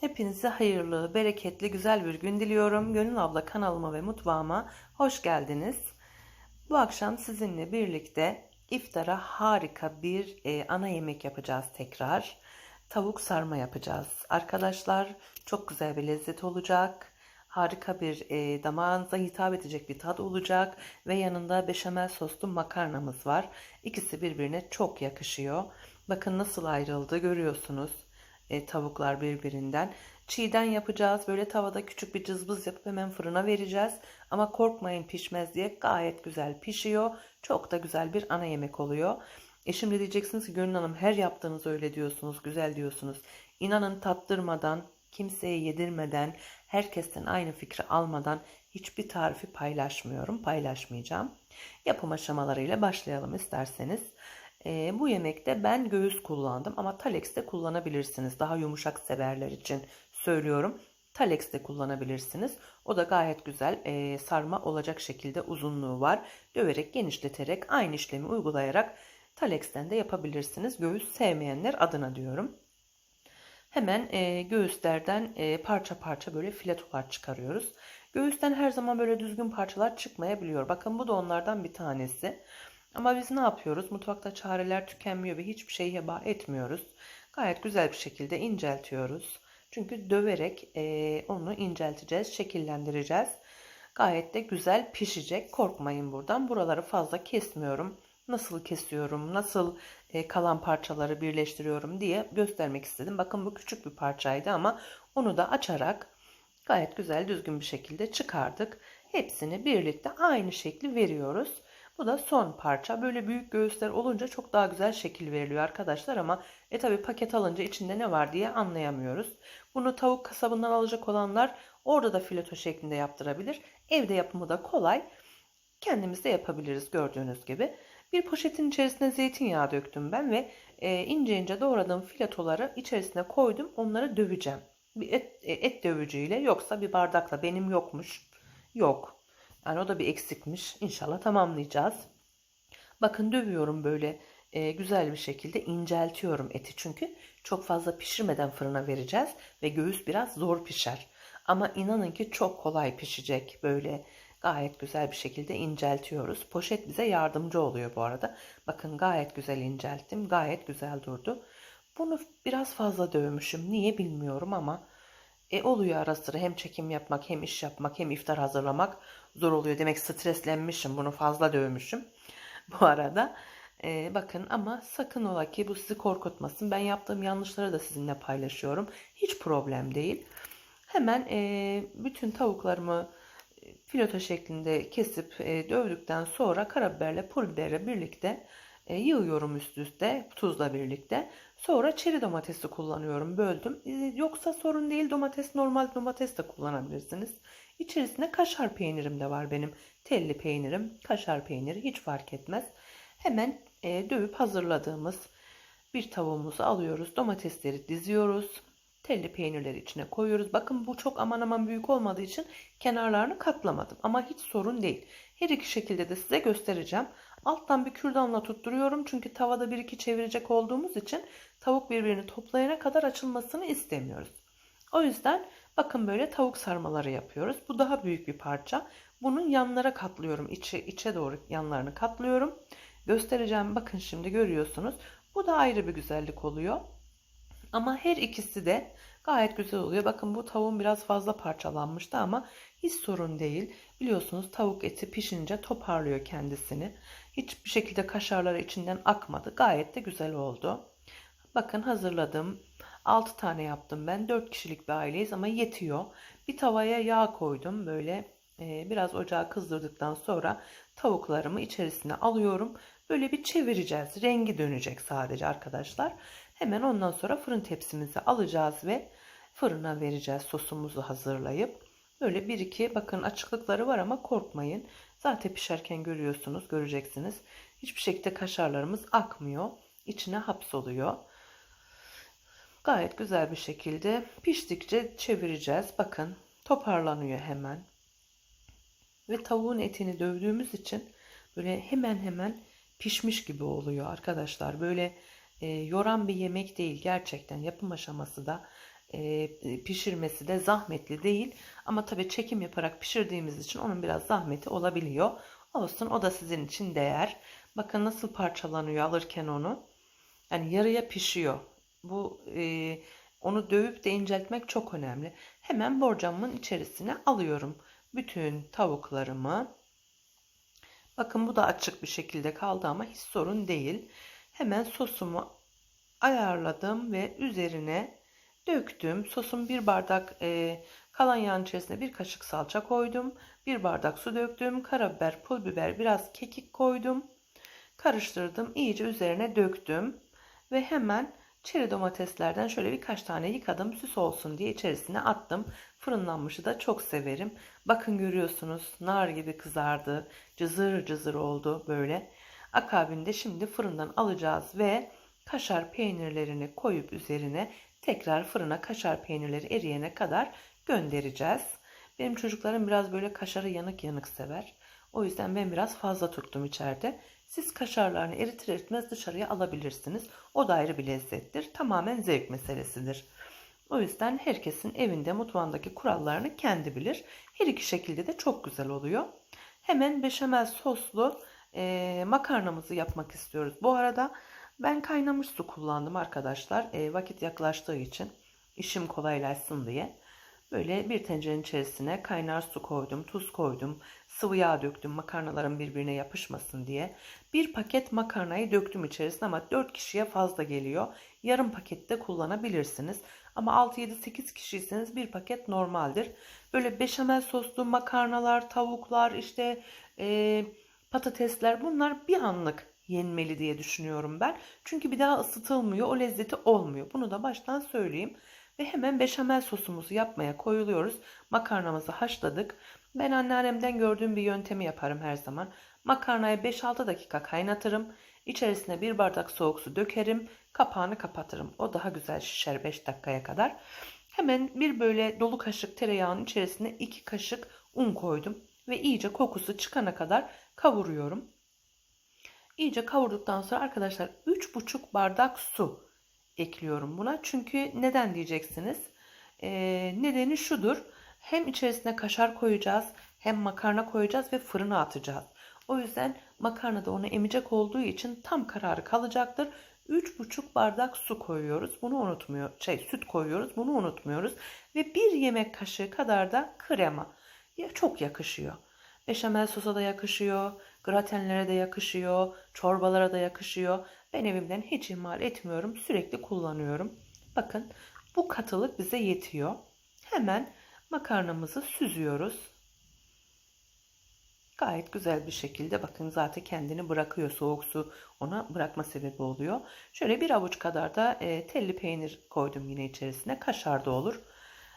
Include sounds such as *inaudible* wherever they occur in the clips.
Hepinize hayırlı, bereketli, güzel bir gün diliyorum. Gönül abla kanalıma ve mutfağıma hoş geldiniz. Bu akşam sizinle birlikte iftara harika bir e, ana yemek yapacağız tekrar. Tavuk sarma yapacağız. Arkadaşlar çok güzel bir lezzet olacak. Harika bir e, damağınıza hitap edecek bir tat olacak. Ve yanında beşamel soslu makarnamız var. İkisi birbirine çok yakışıyor. Bakın nasıl ayrıldı görüyorsunuz e, tavuklar birbirinden. Çiğden yapacağız. Böyle tavada küçük bir cızbız yapıp hemen fırına vereceğiz. Ama korkmayın pişmez diye gayet güzel pişiyor. Çok da güzel bir ana yemek oluyor. E şimdi diyeceksiniz ki Gönül Hanım her yaptığınız öyle diyorsunuz, güzel diyorsunuz. İnanın tattırmadan, kimseye yedirmeden, herkesten aynı fikri almadan hiçbir tarifi paylaşmıyorum, paylaşmayacağım. Yapım aşamalarıyla başlayalım isterseniz. E, bu yemekte ben göğüs kullandım ama Talex de kullanabilirsiniz. Daha yumuşak severler için söylüyorum. Talex de kullanabilirsiniz. O da gayet güzel e, sarma olacak şekilde uzunluğu var. Döverek genişleterek aynı işlemi uygulayarak Talex'ten de yapabilirsiniz. Göğüs sevmeyenler adına diyorum. Hemen e, göğüslerden e, parça parça böyle filetolar çıkarıyoruz. Göğüsten her zaman böyle düzgün parçalar çıkmayabiliyor. Bakın bu da onlardan bir tanesi. Ama biz ne yapıyoruz? Mutfakta çareler tükenmiyor ve hiçbir şey heba etmiyoruz. Gayet güzel bir şekilde inceltiyoruz. Çünkü döverek e, onu incelteceğiz, şekillendireceğiz. Gayet de güzel pişecek. Korkmayın buradan. Buraları fazla kesmiyorum. Nasıl kesiyorum, nasıl e, kalan parçaları birleştiriyorum diye göstermek istedim. Bakın bu küçük bir parçaydı ama onu da açarak gayet güzel düzgün bir şekilde çıkardık. Hepsini birlikte aynı şekli veriyoruz. Bu da son parça. Böyle büyük göğüsler olunca çok daha güzel şekil veriliyor arkadaşlar ama e tabi paket alınca içinde ne var diye anlayamıyoruz. Bunu tavuk kasabından alacak olanlar orada da fileto şeklinde yaptırabilir. Evde yapımı da kolay. Kendimiz de yapabiliriz gördüğünüz gibi. Bir poşetin içerisine zeytinyağı döktüm ben ve e, ince ince doğradığım filetoları içerisine koydum. Onları döveceğim. Bir et, e, et dövücüyle yoksa bir bardakla benim yokmuş. Yok. Yani o da bir eksikmiş. İnşallah tamamlayacağız. Bakın dövüyorum böyle e, güzel bir şekilde inceltiyorum eti çünkü çok fazla pişirmeden fırına vereceğiz ve göğüs biraz zor pişer. Ama inanın ki çok kolay pişecek böyle gayet güzel bir şekilde inceltiyoruz. Poşet bize yardımcı oluyor bu arada. Bakın gayet güzel incelttim. Gayet güzel durdu. Bunu biraz fazla dövmüşüm. Niye bilmiyorum ama e, oluyor ara sıra hem çekim yapmak hem iş yapmak hem iftar hazırlamak zor oluyor. Demek streslenmişim bunu fazla dövmüşüm *laughs* bu arada. E, bakın ama sakın ola ki bu sizi korkutmasın. Ben yaptığım yanlışları da sizinle paylaşıyorum. Hiç problem değil. Hemen e, bütün tavuklarımı e, fileto şeklinde kesip e, dövdükten sonra karabiberle pul biberle birlikte e, yığıyorum üst üste tuzla birlikte. Sonra çeri domatesi kullanıyorum. Böldüm. Yoksa sorun değil domates normal domates de kullanabilirsiniz. İçerisinde kaşar peynirim de var benim. Telli peynirim, kaşar peyniri hiç fark etmez. Hemen e, dövüp hazırladığımız bir tavuğumuzu alıyoruz. Domatesleri diziyoruz. Telli peynirleri içine koyuyoruz. Bakın bu çok aman aman büyük olmadığı için kenarlarını katlamadım. Ama hiç sorun değil. Her iki şekilde de size göstereceğim. Alttan bir kürdanla tutturuyorum. Çünkü tavada bir iki çevirecek olduğumuz için tavuk birbirini toplayana kadar açılmasını istemiyoruz. O yüzden bakın böyle tavuk sarmaları yapıyoruz. Bu daha büyük bir parça. Bunun yanlara katlıyorum. İçe, içe doğru yanlarını katlıyorum. Göstereceğim. Bakın şimdi görüyorsunuz. Bu da ayrı bir güzellik oluyor. Ama her ikisi de gayet güzel oluyor. Bakın bu tavuğun biraz fazla parçalanmıştı ama hiç sorun değil. Biliyorsunuz tavuk eti pişince toparlıyor kendisini. Hiçbir şekilde kaşarları içinden akmadı. Gayet de güzel oldu. Bakın hazırladım. 6 tane yaptım ben. 4 kişilik bir aileyiz ama yetiyor. Bir tavaya yağ koydum. Böyle e, biraz ocağı kızdırdıktan sonra tavuklarımı içerisine alıyorum. Böyle bir çevireceğiz. Rengi dönecek sadece arkadaşlar. Hemen ondan sonra fırın tepsimizi alacağız ve fırına vereceğiz sosumuzu hazırlayıp. Böyle bir iki bakın açıklıkları var ama korkmayın. Zaten pişerken görüyorsunuz, göreceksiniz. Hiçbir şekilde kaşarlarımız akmıyor. İçine hapsoluyor. Gayet güzel bir şekilde piştikçe çevireceğiz. Bakın toparlanıyor hemen. Ve tavuğun etini dövdüğümüz için böyle hemen hemen pişmiş gibi oluyor arkadaşlar. Böyle e, yoran bir yemek değil gerçekten yapım aşaması da e, pişirmesi de zahmetli değil. Ama tabii çekim yaparak pişirdiğimiz için onun biraz zahmeti olabiliyor. Olsun o da sizin için değer. Bakın nasıl parçalanıyor alırken onu. Yani yarıya pişiyor. Bu e, onu dövüp de inceltmek çok önemli. Hemen borcamın içerisine alıyorum. Bütün tavuklarımı. Bakın bu da açık bir şekilde kaldı ama hiç sorun değil. Hemen sosumu ayarladım ve üzerine döktüm. Sosum bir bardak e, kalan yağın içerisine bir kaşık salça koydum. Bir bardak su döktüm. Karabiber, pul biber, biraz kekik koydum. Karıştırdım. iyice üzerine döktüm. Ve hemen çeri domateslerden şöyle birkaç tane yıkadım. Süs olsun diye içerisine attım. Fırınlanmışı da çok severim. Bakın görüyorsunuz nar gibi kızardı. Cızır cızır oldu böyle. Akabinde şimdi fırından alacağız ve kaşar peynirlerini koyup üzerine tekrar fırına kaşar peynirleri eriyene kadar göndereceğiz. Benim çocuklarım biraz böyle kaşarı yanık yanık sever. O yüzden ben biraz fazla tuttum içeride. Siz kaşarlarını eritir eritmez dışarıya alabilirsiniz. O da ayrı bir lezzettir. Tamamen zevk meselesidir. O yüzden herkesin evinde mutfağındaki kurallarını kendi bilir. Her iki şekilde de çok güzel oluyor. Hemen beşamel soslu e, makarnamızı yapmak istiyoruz. Bu arada ben kaynamış su kullandım arkadaşlar. E, vakit yaklaştığı için işim kolaylaşsın diye. Böyle bir tencerenin içerisine kaynar su koydum, tuz koydum, sıvı yağ döktüm makarnaların birbirine yapışmasın diye. Bir paket makarnayı döktüm içerisine ama 4 kişiye fazla geliyor. Yarım pakette kullanabilirsiniz. Ama 6-7-8 kişiyseniz bir paket normaldir. Böyle beşamel soslu makarnalar, tavuklar, işte e, patatesler bunlar bir anlık yenmeli diye düşünüyorum ben. Çünkü bir daha ısıtılmıyor, o lezzeti olmuyor. Bunu da baştan söyleyeyim. Ve hemen beşamel sosumuzu yapmaya koyuluyoruz. Makarnamızı haşladık. Ben anneannemden gördüğüm bir yöntemi yaparım her zaman. Makarnayı 5-6 dakika kaynatırım. İçerisine bir bardak soğuk su dökerim. Kapağını kapatırım. O daha güzel şişer 5 dakikaya kadar. Hemen bir böyle dolu kaşık tereyağının içerisine 2 kaşık un koydum. Ve iyice kokusu çıkana kadar kavuruyorum. İyice kavurduktan sonra arkadaşlar 3,5 bardak su ekliyorum buna. Çünkü neden diyeceksiniz? Ee, nedeni şudur. Hem içerisine kaşar koyacağız hem makarna koyacağız ve fırına atacağız. O yüzden makarna da onu emecek olduğu için tam kararı kalacaktır. 3,5 bardak su koyuyoruz. Bunu unutmuyor. Şey süt koyuyoruz. Bunu unutmuyoruz. Ve bir yemek kaşığı kadar da krema. Ya çok yakışıyor. Beşamel sosa da yakışıyor. Gratenlere de yakışıyor. Çorbalara da yakışıyor. Ben evimden hiç ihmal etmiyorum. Sürekli kullanıyorum. Bakın bu katılık bize yetiyor. Hemen makarnamızı süzüyoruz. Gayet güzel bir şekilde bakın zaten kendini bırakıyor. Soğuk su ona bırakma sebebi oluyor. Şöyle bir avuç kadar da e, telli peynir koydum yine içerisine. Kaşar da olur.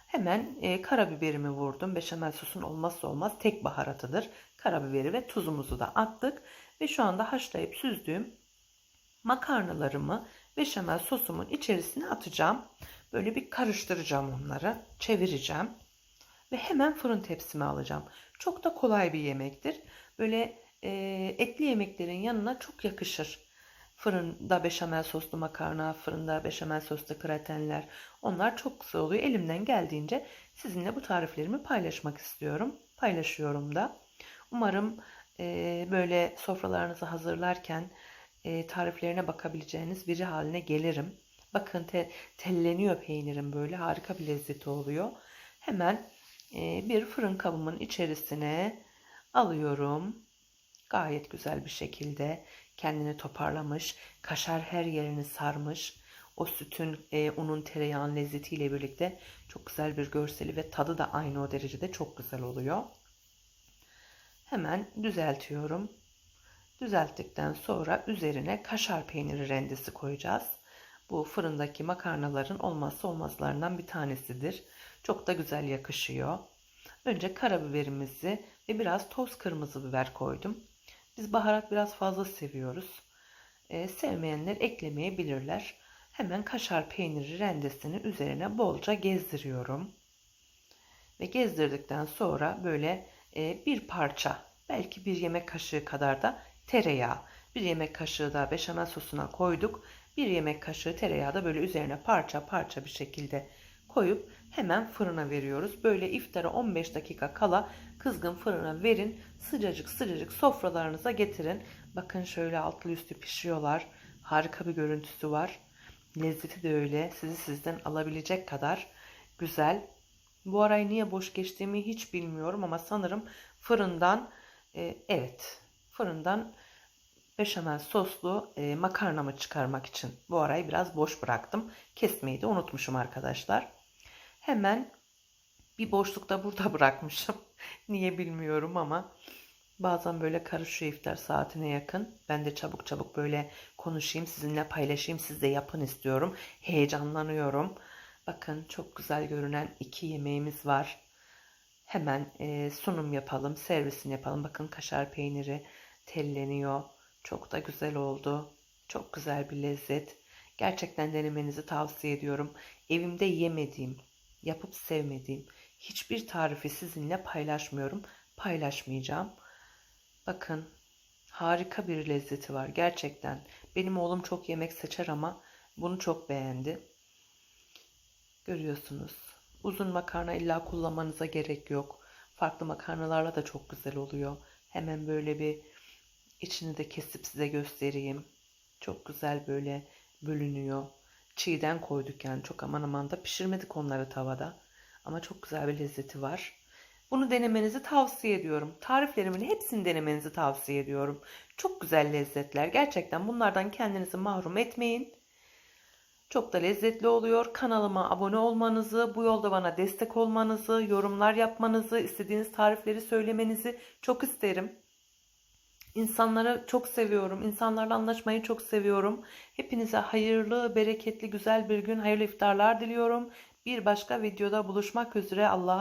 Hemen e, karabiberimi vurdum. Beşamel sosun olmazsa olmaz tek baharatıdır. Karabiberi ve tuzumuzu da attık. Ve şu anda haşlayıp süzdüğüm makarnalarımı beşamel sosumun içerisine atacağım. Böyle bir karıştıracağım onları. Çevireceğim. Ve hemen fırın tepsime alacağım. Çok da kolay bir yemektir. Böyle e, etli yemeklerin yanına çok yakışır. Fırında beşamel soslu makarna, fırında beşamel soslu kratenler. Onlar çok güzel oluyor. Elimden geldiğince sizinle bu tariflerimi paylaşmak istiyorum. Paylaşıyorum da. Umarım e, böyle sofralarınızı hazırlarken e, tariflerine bakabileceğiniz biri haline gelirim. Bakın te, telleniyor peynirim böyle harika bir lezzeti oluyor. Hemen e, bir fırın kabımın içerisine alıyorum. Gayet güzel bir şekilde kendini toparlamış. Kaşar her yerini sarmış. O sütün, e, unun, tereyağın lezzetiyle birlikte çok güzel bir görseli ve tadı da aynı o derecede çok güzel oluyor. Hemen düzeltiyorum. Düzelttikten sonra üzerine kaşar peyniri rendesi koyacağız. Bu fırındaki makarnaların olmazsa olmazlarından bir tanesidir. Çok da güzel yakışıyor. Önce karabiberimizi ve biraz toz kırmızı biber koydum. Biz baharat biraz fazla seviyoruz. Ee, sevmeyenler eklemeyebilirler. Hemen kaşar peyniri rendesini üzerine bolca gezdiriyorum. Ve gezdirdikten sonra böyle e, bir parça belki bir yemek kaşığı kadar da tereyağı. Bir yemek kaşığı da beşamel sosuna koyduk. Bir yemek kaşığı tereyağı da böyle üzerine parça parça bir şekilde koyup hemen fırına veriyoruz. Böyle iftara 15 dakika kala kızgın fırına verin. Sıcacık sıcacık sofralarınıza getirin. Bakın şöyle altlı üstü pişiyorlar. Harika bir görüntüsü var. Lezzeti de öyle. Sizi sizden alabilecek kadar güzel. Bu arayı niye boş geçtiğimi hiç bilmiyorum ama sanırım fırından e, evet fırından beşamel soslu e, makarnamı çıkarmak için bu arayı biraz boş bıraktım. Kesmeyi de unutmuşum arkadaşlar. Hemen bir boşlukta burada *laughs* bırakmışım. Niye bilmiyorum ama bazen böyle karışıyor iftar saatine yakın. Ben de çabuk çabuk böyle konuşayım, sizinle paylaşayım, siz de yapın istiyorum. Heyecanlanıyorum. Bakın çok güzel görünen iki yemeğimiz var. Hemen e, sunum yapalım, servisini yapalım. Bakın kaşar peyniri telleniyor. Çok da güzel oldu. Çok güzel bir lezzet. Gerçekten denemenizi tavsiye ediyorum. Evimde yemediğim, yapıp sevmediğim hiçbir tarifi sizinle paylaşmıyorum. Paylaşmayacağım. Bakın harika bir lezzeti var gerçekten. Benim oğlum çok yemek seçer ama bunu çok beğendi. Görüyorsunuz. Uzun makarna illa kullanmanıza gerek yok. Farklı makarnalarla da çok güzel oluyor. Hemen böyle bir içini de kesip size göstereyim. Çok güzel böyle bölünüyor. Çiğden koyduk yani çok aman aman da pişirmedik onları tavada. Ama çok güzel bir lezzeti var. Bunu denemenizi tavsiye ediyorum. Tariflerimin hepsini denemenizi tavsiye ediyorum. Çok güzel lezzetler. Gerçekten bunlardan kendinizi mahrum etmeyin. Çok da lezzetli oluyor. Kanalıma abone olmanızı, bu yolda bana destek olmanızı, yorumlar yapmanızı, istediğiniz tarifleri söylemenizi çok isterim. İnsanları çok seviyorum. İnsanlarla anlaşmayı çok seviyorum. Hepinize hayırlı, bereketli, güzel bir gün, hayırlı iftarlar diliyorum. Bir başka videoda buluşmak üzere. Allah'a